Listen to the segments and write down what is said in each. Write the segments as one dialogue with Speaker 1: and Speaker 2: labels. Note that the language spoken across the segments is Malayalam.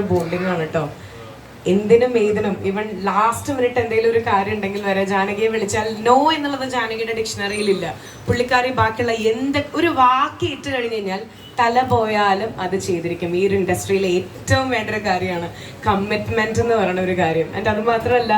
Speaker 1: ബോണ്ടിങ് ആണ് കേട്ടോ എന്തിനും ഏതിനും. ഇവൻ ലാസ്റ്റ് മിനിറ്റ് എന്തെങ്കിലും ഒരു കാര്യം ഉണ്ടെങ്കിൽ വരെ ജാനകിയെ വിളിച്ചാൽ നോ എന്നുള്ളത് ജാനകിയുടെ ഡിക്ഷണറിയിൽ ഇല്ല. പുള്ളിക്കാരി ബാക്കിയുള്ള എന്ത് ഒരു വാക്ക് ഇട്ട് കഴിഞ്ഞ് കഴിഞ്ഞാൽ തല പോയാലും അത് ചെയ്തിരിക്കും. ഈ ഒരു ഇൻഡസ്ട്രിയിലെ ഏറ്റവും വേണ്ട ഒരു കാര്യമാണ് കമ്മിറ്റ്മെന്റ് എന്ന് പറയുന്ന ഒരു കാര്യം. ആൻഡ് അത് മാത്രമല്ല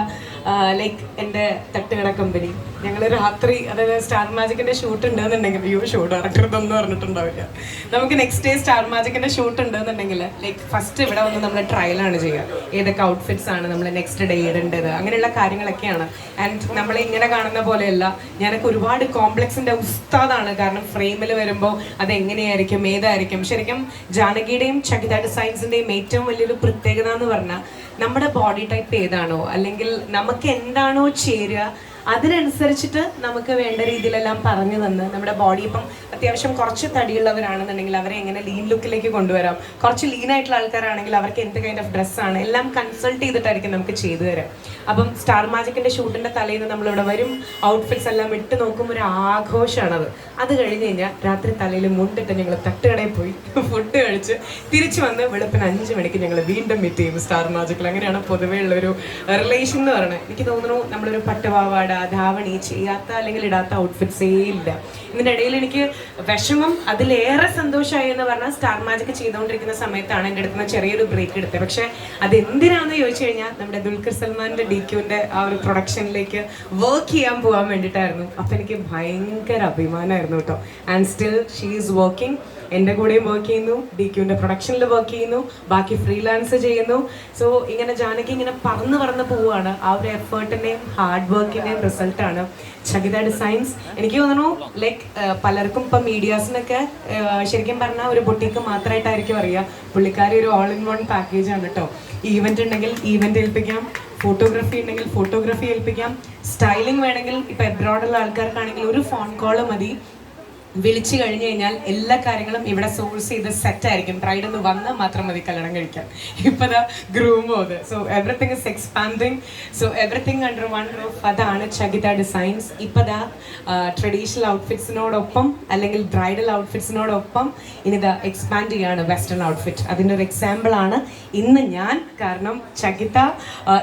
Speaker 1: ലൈക്ക് എന്റെ തട്ടുകട കമ്പനി ഞങ്ങൾ രാത്രി അതായത് സ്റ്റാർ മാജിക്കിന്റെ ഷൂട്ട് ഉണ്ടെന്നുണ്ടെങ്കിൽ അയ്യോ ഷൂട്ട് ഇറക്കരുതെന്ന് പറഞ്ഞിട്ടുണ്ടാവില്ല. നമുക്ക് നെക്സ്റ്റ് ഡേ സ്റ്റാർ മാജിക്കിന്റെ ഷൂട്ട് ഉണ്ടെന്നുണ്ടെങ്കിൽ ലൈക്ക് ഫസ്റ്റ് ഇവിടെ വന്ന് നമ്മൾ ട്രയലാണ് ചെയ്യുക. ഏതൊക്കെ ഔട്ട്ഫിറ്റ്സ് ആണ് നമ്മൾ നെക്സ്റ്റ് ഡേ ഇടേണ്ടത്? അങ്ങനെയുള്ള കാര്യങ്ങളൊക്കെയാണ്. ആൻഡ് നമ്മൾ ഇങ്ങനെ കാണുന്ന പോലെയല്ല ഞാനൊക്കെ ഒരുപാട് കോംപ്ലക്സിന്റെ ഉസ്താദാണ്. കാരണം ഫ്രെയിമിൽ വരുമ്പോൾ അത് എങ്ങനെയായിരിക്കും ഏതായിരിക്കും? ശരിക്കും ജാനകിയുടെയും ചകിത ഡിസൈൻസിന്റെയും ഏറ്റവും വലിയൊരു പ്രത്യേകത എന്ന് പറഞ്ഞാൽ നമ്മുടെ ബോഡി ടൈപ്പ് ഏതാണോ? അല്ലെങ്കിൽ നമുക്ക് എന്താണോ ചേരുക അതിനനുസരിച്ചിട്ട് നമുക്ക് വേണ്ട രീതിയിലെല്ലാം പറഞ്ഞു തന്ന്. നമ്മുടെ ബോഡി ഇപ്പം അത്യാവശ്യം കുറച്ച് തടിയുള്ളവരാണെന്നുണ്ടെങ്കിൽ അവരെ എങ്ങനെ ലീൻ ലുക്കിലേക്ക് കൊണ്ടുവരാം. കുറച്ച് ലീൻ ആയിട്ടുള്ള ആൾക്കാരാണെങ്കിൽ അവർക്ക് എന്ത് കൈൻഡ് ഓഫ് ഡ്രസ്സാണ് എല്ലാം കൺസൾട്ട് ചെയ്തിട്ടായിരിക്കും നമുക്ക് ചെയ്തു തരാം. അപ്പം സ്റ്റാർ മാജിക്കിന്റെ ഷൂട്ടിന്റെ തലേന്ന് നമ്മളിവിടെ വരും ഔട്ട്ഫിറ്റ്സ് എല്ലാം ഇട്ട് നോക്കുമ്പോൾ ഒരു ആഘോഷമാണത് അത് കഴിഞ്ഞ് കഴിഞ്ഞാൽ രാത്രി തലയിൽ മുണ്ടിട്ട് ഞങ്ങൾ തട്ടുകടയിൽ പോയി ഫുഡ് കഴിച്ച് തിരിച്ചു വന്ന് വെളുപ്പിന് അഞ്ച് മണിക്ക് ഞങ്ങൾ വീണ്ടും മീറ്റ് ചെയ്യും സ്റ്റാർ മാജിക്കിൽ അങ്ങനെയാണ് പൊതുവേ ഉള്ളൊരു റിലേഷൻ എന്ന് പറയുന്നത്. എനിക്ക് തോന്നുന്നു നമ്മളൊരു പട്ടുപാവാട ധാവണി ചെയ്യാത്ത അല്ലെങ്കിൽ ഇടാത്ത ഔട്ട്ഫിറ്റ്സേ ഇല്ല. ഇതിന്റെ ഇടയിൽ എനിക്ക് വിഷമം അതിലേറെ സന്തോഷമായി എന്ന് പറഞ്ഞാൽ സ്റ്റാർ മാജിക് ചെയ്തുകൊണ്ടിരിക്കുന്ന സമയത്താണ് എന്റെ അടുത്ത് നിന്ന് ചെറിയൊരു ബ്രേക്ക് എടുത്തത്. പക്ഷെ അത് എന്തിനാന്ന് ചോദിച്ചു കഴിഞ്ഞാൽ നമ്മുടെ ദുൽഖർ സൽമാന്റെ ഡി ക്യൂവിന്റെ ആ ഒരു പ്രൊഡക്ഷനിലേക്ക് വർക്ക് ചെയ്യാൻ പോകാൻ വേണ്ടിയിട്ടായിരുന്നു. അപ്പം എനിക്ക് ഭയങ്കര അഭിമാനമായിരുന്നു കേട്ടോ. And still she is working എന്റെ കൂടെയും വർക്ക് ചെയ്യുന്നു. ഡി ക്യൂവിന്റെ പ്രൊഡക്ഷനിൽ വർക്ക് ചെയ്യുന്നു. ബാക്കി ഫ്രീലാൻസ് ചെയ്യുന്നു. സോ ഇങ്ങനെ ജാനകി ഇങ്ങനെ പറന്ന് പറന്ന് പോവുകയാണ് ആ ഒരു എഫേർട്ടിന്റെയും ഹാർഡ് വർക്കിന്റെയും റിസൾട്ടാണ്. ചകിത ഡിസൈൻസ്. എനിക്ക് തോന്നുന്നു ലൈക്ക് പലർക്കും ഇപ്പം മീഡിയാസിനൊക്കെ ശരിക്കും പറഞ്ഞാൽ ഒരു ബൊട്ടിക്ക് മാത്രമായിട്ടായിരിക്കും അറിയുക പുള്ളിക്കാരി ഒരു ഓൾ ഇൻ വൺ പാക്കേജ് ആണ് കേട്ടോ ഈവന്റ് ഉണ്ടെങ്കിൽ ഈവന്റ് ഏൽപ്പിക്കാം. ഫോട്ടോഗ്രാഫി ഉണ്ടെങ്കിൽ ഫോട്ടോഗ്രാഫി ഏൽപ്പിക്കാം. സ്റ്റൈലിംഗ് വേണമെങ്കിൽ ഇപ്പം എബ്രോഡുള്ള ആൾക്കാർക്കാണെങ്കിൽ ഒരു ഫോൺ കോൾ മതി. വിളിച്ചു കഴിഞ്ഞു കഴിഞ്ഞാൽ എല്ലാ കാര്യങ്ങളും ഇവിടെ സോഴ്സ് ചെയ്ത് സെറ്റ് ആയിരിക്കും. ബ്രൈഡ് ഒന്ന് വന്നാൽ മാത്രം മതി കല്യാണം കഴിക്കാൻ. ഇപ്പം ഗ്രൂമോ അത് so everything is expanding so everything under one roof അതാണ് ചകിത ഡിസൈൻസ് ഇപ്പം ദാ ട്രഡീഷണൽ ഔട്ട്ഫിറ്റ്സിനോടൊപ്പം അല്ലെങ്കിൽ ബ്രൈഡൽ ഔട്ട്ഫിറ്റ്സിനോടൊപ്പം ഇനി ഇതാ എക്സ്പാൻഡ് ചെയ്യാണ് വെസ്റ്റേൺ ഔട്ട്ഫിറ്റ് അതിന്റെ ഒരു എക്സാമ്പിൾ ആണ് ഇന്ന് ഞാൻ. കാരണം ചകിത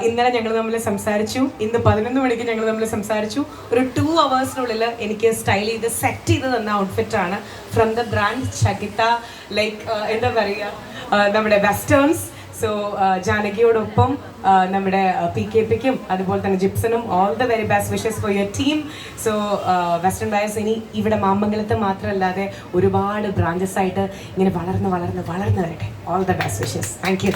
Speaker 1: ഇന്നലെ ഞങ്ങൾ തമ്മിൽ സംസാരിച്ചു. ഇന്ന് പതിനൊന്ന് മണിക്ക് ഞങ്ങൾ തമ്മിൽ സംസാരിച്ചു. ഒരു ടു അവേഴ്സിനുള്ളിൽ എനിക്ക് സ്റ്റൈൽ ചെയ്ത് സെറ്റ് ചെയ്ത് തന്ന ഔട്ട്ഫിറ്റ് ആണ്. From the brand Chakitha like എന്താ പറയുക ആ, നമ്മുടെ വെസ്റ്റേൺസ് സോ ജാനകിയോടൊപ്പം നമ്മുടെ പി കെ പിക്കും അതുപോലെ തന്നെ ജിപ്സനും all the very best wishes for your team so western bias ഇനി ഇവിടെ മാമംഗലത്ത് മാത്രമല്ലാതെ ഒരുപാട് ബ്രാഞ്ചസ് ആയിട്ട് ഇങ്ങനെ വളർന്ന് വളർന്ന് വളർന്ന് വരട്ടെ. All the best wishes thank you